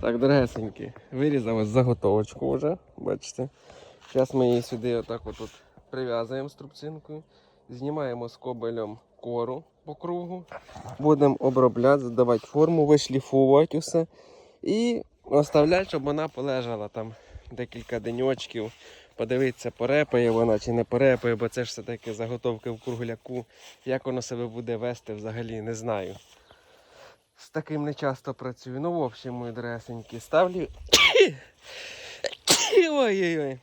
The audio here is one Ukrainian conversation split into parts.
Так, дорогесенькі, вирізав ось заготовочку вже, бачите. Зараз ми її сюди отак от прив'язуємо струбцинкою, знімаємо скобелем кору по кругу, будемо обробляти, задавати форму, вишліфовувати усе і оставляти, щоб вона полежала там декілька деньочків. Подивитися, порепає вона чи не порепає, бо це ж все-таки заготовки в кругляку. Як воно себе буде вести взагалі, не знаю. З таким не часто працюю. Ну, в общем, мої доресенькі, ставлю. Ой-ой-ой.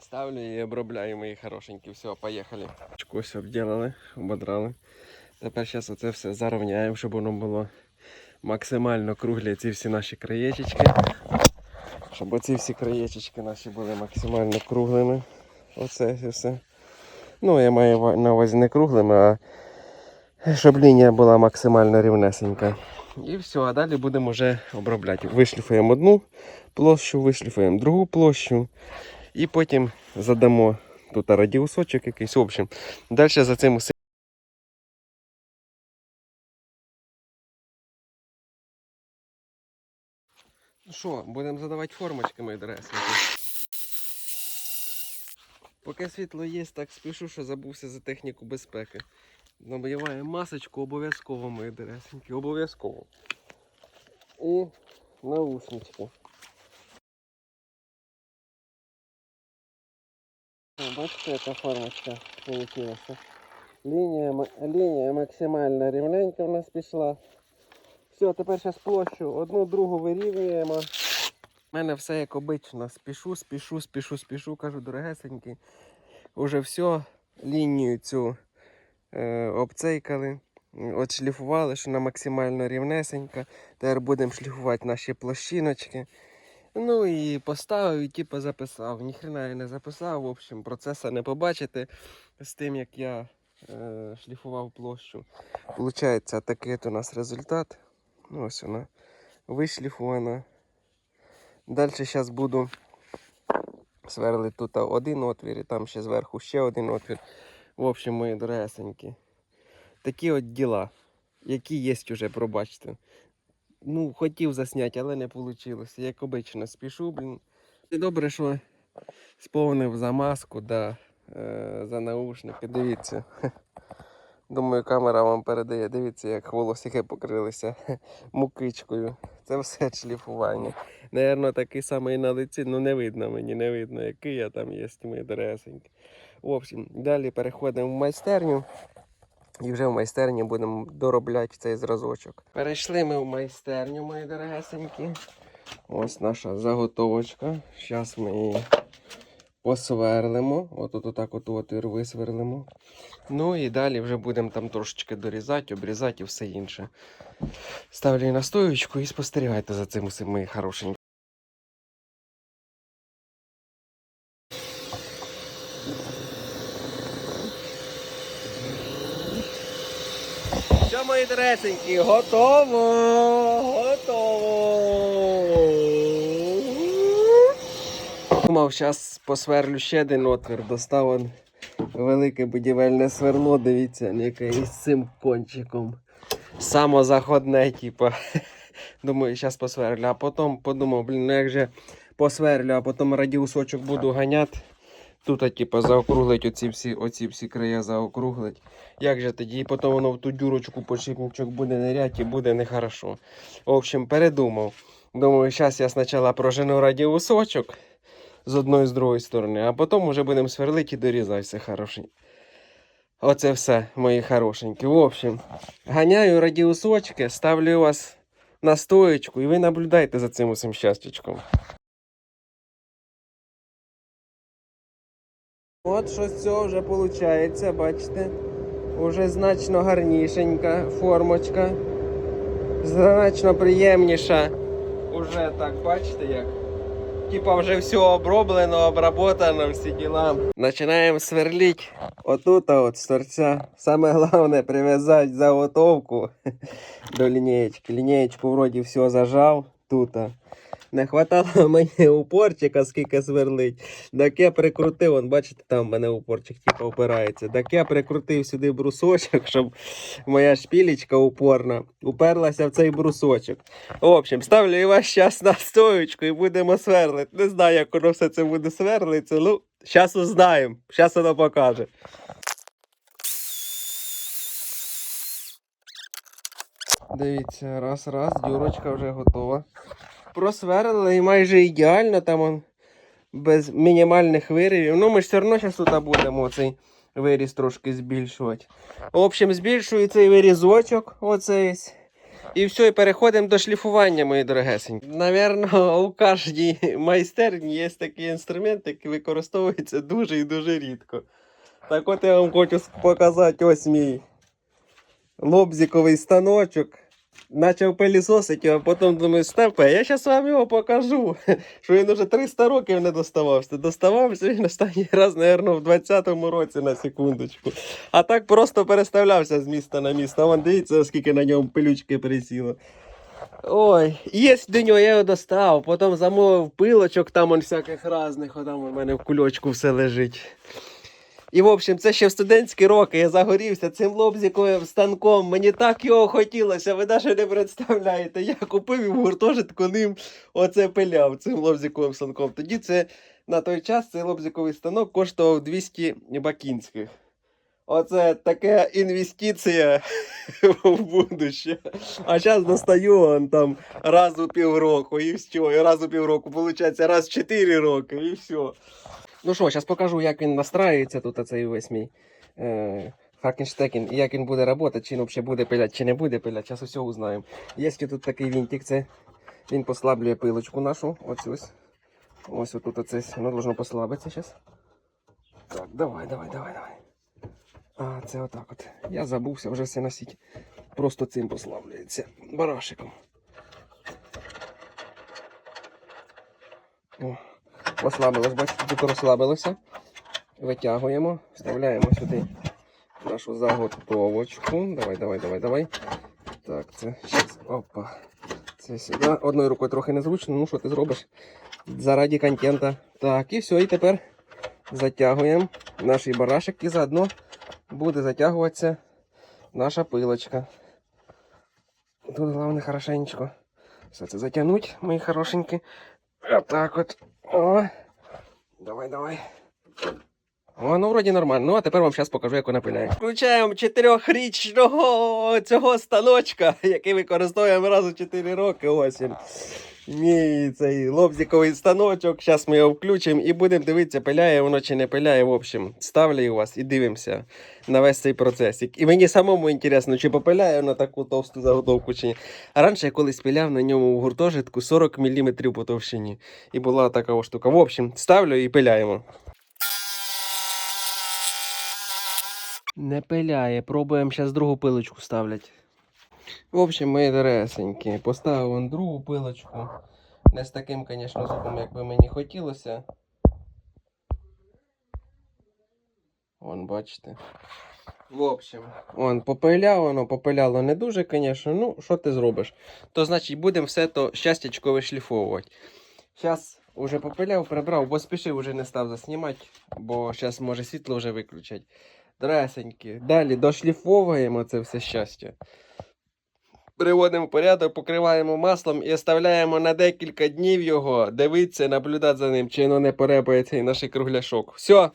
Ставлю і обробляю мої хорошенькі. Все, поїхали. Ось обділили, ободрали. Тепер зараз оце все зарівняємо, щоб воно було максимально круглі ці всі наші краєчечки. Щоб оці всі краєчечки наші були максимально круглими. Оце все. Ну, я маю на увазі не круглими, а щоб лінія була максимально рівнесенька. І все, а далі будемо вже обробляти. Вишліфуємо одну площу, вишліфуємо другу площу. І потім задамо тут радіусочок якийсь. В общем, далі за цим усе. Ну що, будемо задавати формочки, мої доресенькі. Поки світло є, так спішу, що забувся за техніку безпеки. Набиваємо масочку обов'язково, мої доресенькі, обов'язково. І наушнички. Бачите, яка формочка получилася. Лінія, лінія максимально рівненька в нас пішла. Все, тепер зараз площу одну другу вирівнюємо. У мене все як обично. Спішу, спішу, спішу, спішу, кажу, дорогесенькі. Уже все, лінію цю обцейкали, от шліфували, що вона максимально рівнесенька. Тепер будемо шліфувати наші площиночки. Ну і поставив і типу записав. Ніхрена я не записав. В общем, процесу не побачите з тим, як я е, шліфував площу. Получається, такий от у нас результат. Ну, ось вона вишліфована. Далі зараз буду сверлити тут один отвір, і там ще зверху ще один отвір. В общем, мої дорогесенькі. Такі от діла, які є вже, пробачте. Ну, хотів засняти, але не вийшло. Як обично, спішу, блін. Добре, що сповнив за маску, да, е, за наушники. Дивіться. Думаю, камера вам передає. Дивіться, як волосики покрилися мукичкою. Це все шліфування. Наверно, такий самий на лиці, ну не видно мені, не видно, який я там є, мої доресенькі. В общем, далі переходимо в майстерню. І вже в майстерні будемо доробляти цей зразочок. Перейшли ми в майстерню, мої дорогесенькі. Ось наша заготовочка. Зараз ми її посверлимо. Отут отак от отвір висверлимо. Ну і далі вже будемо там трошечки дорізати, обрізати і все інше. Ставлю її на стоючку і спостерігайте за цим усім, мої хорошенькі. Що, готово! Готово! Думав, зараз посверлю ще один отвір. Достав он велике будівельне сверло, дивіться, яке із цим кончиком. Самозаходне, типа. Думаю, зараз посверлю. А потім подумав, блін, ну як же посверлю, а потім радіусочок буду ганяти. Тут, а, типа, заокруглить оці всі, оці всі края заокруглить. Як же тоді? І потім воно в ту дюрочку почіпничок буде ниряти і буде нехорошо. В общем, передумав. Думаю, зараз я спочатку прожену радіусочок з одної з другої сторони, а потім вже будемо сверлити і дорізати все хорошенько. Оце все, мої хорошенькі. В общем, ганяю радіусочки, ставлю вас на стоечку і ви наблюдайте за цим усім щастячком. От що з цього вже виходить, бачите? Уже значно гарнішенька формочка. Значно приємніша. Уже так, бачите як? Типа вже все оброблено, обработано, всі діла. Починаємо сверлити отут от з торця. Саме головне прив'язати заготовку до лінієчки. Лінієчку вроді все зажав тут. Не хватало мені упорчика, скільки сверлить. Так я прикрутив, он, бачите, там в мене упорчик типу, опирається. Так я прикрутив сюди брусочок, щоб моя шпілечка упорна уперлася в цей брусочок. В общем, ставлю його зараз на стоєчку і будемо сверлити. Не знаю, як воно все це буде сверлиться. Ну, зараз узнаємо, зараз воно покаже. Дивіться, раз, раз, дюрочка вже готова. Просверлили і майже ідеально там он, без мінімальних виривів. Ну ми ж все одно зараз тут будемо цей виріз трошки збільшувати. В общем, збільшую цей вирізочок. оцей. І все, і переходимо до шліфування, мої дорогесенькі. Навірно, у кожній майстерні є такий інструмент, який використовується дуже і дуже рідко. Так от я вам хочу показати ось мій лобзиковий станочок. Начав пилісосить а потім думаю, степе, я зараз вам його покажу. Що він уже 300 років не доставався. Доставався він останній раз, мабуть, в 20-му році на секундочку. А так просто переставлявся з міста на місто. Вон дивіться, скільки на ньому пилючки присіло. Ой, є до нього, я його достав, потім замовив пилочок там он всяких різних, там у мене в кульочку все лежить. І, в общем, це ще в студентські роки я загорівся цим лобзіковим станком. Мені так його хотілося, ви навіть не представляєте. Я купив і в гуртожитку ним оце пиляв цим лобзіковим станком. Тоді це на той час цей лобзіковий станок коштував 200 бакінських. Оце така інвестиція в будуще. А зараз достаю он там раз у півроку і все. І раз у півроку, виходить, раз в 4 роки і все. Ну що, зараз покажу, як він настраюється тут оцей весь мій е, хакенштекен, і як він буде працювати, чи він взагалі буде пилять, чи не буде пилять, зараз усього узнаємо. Є тут такий вінтик, це він послаблює пилочку нашу. Ось ось. Ось тут оце, воно должно послабитися зараз. Так, давай, давай, давай, давай. А, це отак от. Я забувся вже все носить. Просто цим послаблюється. Барашиком. О ослабилось, бачите, тут розслабилося. Витягуємо, вставляємо сюди нашу заготовочку. Давай, давай, давай, давай. Так, це щас, опа. Це сюди. Одною рукою трохи незручно, ну що ти зробиш зараді контента. Так, і все, і тепер затягуємо наш барашик і заодно буде затягуватися наша пилочка. Тут головне хорошенько. Все це затягнуть, мої хорошенькі. Отак от. О. Давай, давай. О, ну вроді нормально. Ну а тепер вам зараз покажу, як вона пиляє. Включаємо чотирьохрічного цього станочка, який використовуємо раз у 4 роки. Ось він мій цей лобзиковий станочок. Зараз ми його включимо і будемо дивитися, пиляє воно чи не пиляє. В общем, ставлю вас і дивимося на весь цей процес. І мені самому інтересно, чи попиляє воно таку товсту заготовку чи ні. А раніше я колись пиляв на ньому в гуртожитку 40 мм по товщині. І була така штука. В общем, ставлю і пиляємо. Не пиляє. Пробуємо зараз другу пилочку ставлять. В общем, мої доресенькі, поставив другу пилочку. Не з таким, звісно, зубом, як би мені хотілося. Вон, бачите. В общем, вон, попиляв, воно попиляло не дуже, звісно. Ну, що ти зробиш? То значить будемо все то щастячко вишліфовувати. Зараз вже попиляв, прибрав, бо спішив вже не став заснімати, бо зараз може світло вже виключать. Дресеньки. Далі дошліфовуємо це все щастя. Приводимо в порядок, покриваємо маслом і оставляємо на декілька днів його, дивитися, наблюдати за ним, чи воно не порепає і наш кругляшок. Все,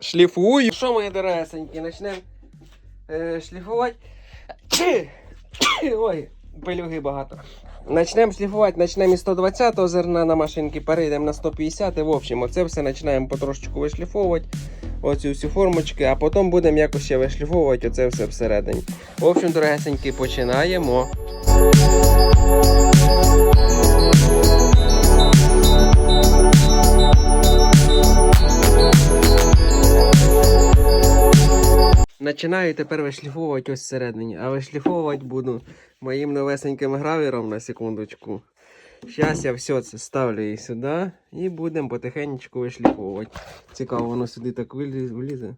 шліфую. Що, мої дорогесенькі, почнемо е, шліфувати. Ой, пилюги багато. Начнемо шліфувати, почнемо із 120 зерна на машинки, перейдемо на 150 і в общем, оце все починаємо потрошечку вишліфовувати оці всі формочки, а потім будемо якось ще вишліфовувати оце все всередині. В общем, дорогесеньки, починаємо. Починаю тепер вишліфовувати ось всередині, а вишліфовувати буду моїм новесеньким гравіром на секундочку. Зараз я все це ставлю її сюди і будемо потихенечку вишліфовувати. Цікаво, воно сюди так влізе.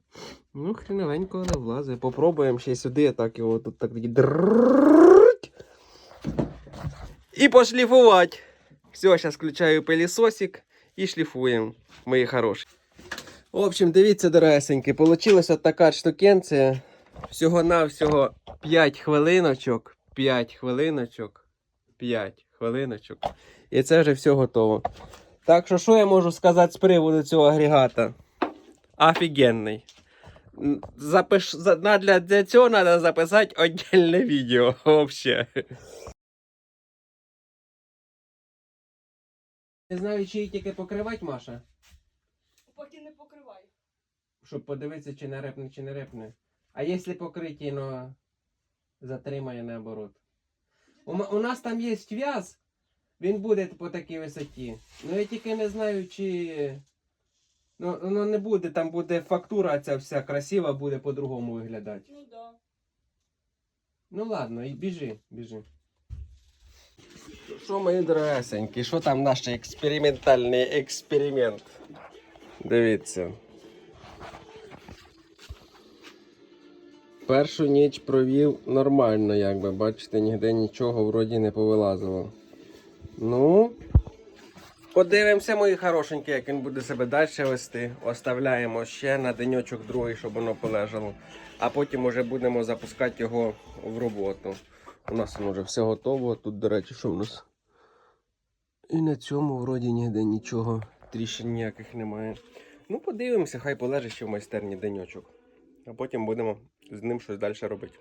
Ну, хріновенько воно влазить. Попробуємо ще сюди, так його тут так і пошліфувати. Все, зараз включаю пилісосик і шліфуємо, мої хороші. В общем, дивіться, дорогесеньки, вийшла така штукенція. Всього-навсього 5 хвилиночок. 5 хвилиночок. 5 хвилиночок. І це вже все готово. Так що, що я можу сказати з приводу цього агрегата? Офігенний. Запиш... Для, для цього треба записати віддільне відео. Вообще. Не знаю, чи її тільки покривати, Маша. Поки не покривай. Щоб подивитися, чи не репне, чи не репне. А якщо покриті, ну затримає наоборот. У, у нас там є в'яз, він буде по такій висоті. Ну я тільки не знаю, чи. Ну, ну не буде, там буде фактура ця вся красива, буде по-другому виглядати. Ну да. Ну ладно, і біжи, біжи. Що, мої дорогесенькі, що там наш експериментальний експеримент? Дивіться. Першу ніч провів нормально, якби, бачите, ніде нічого вроді не повилазило. Ну. Подивимося, мої хорошенькі, як він буде себе далі вести. Оставляємо ще на денечок другий, щоб воно полежало. А потім вже будемо запускати його в роботу. У нас воно вже все готово. Тут, до речі, що в нас? І на цьому вроді ніде нічого, тріщин ніяких немає. Ну, подивимося, хай полежить ще в майстерні денечок. А потім будемо з ним щось далі робити.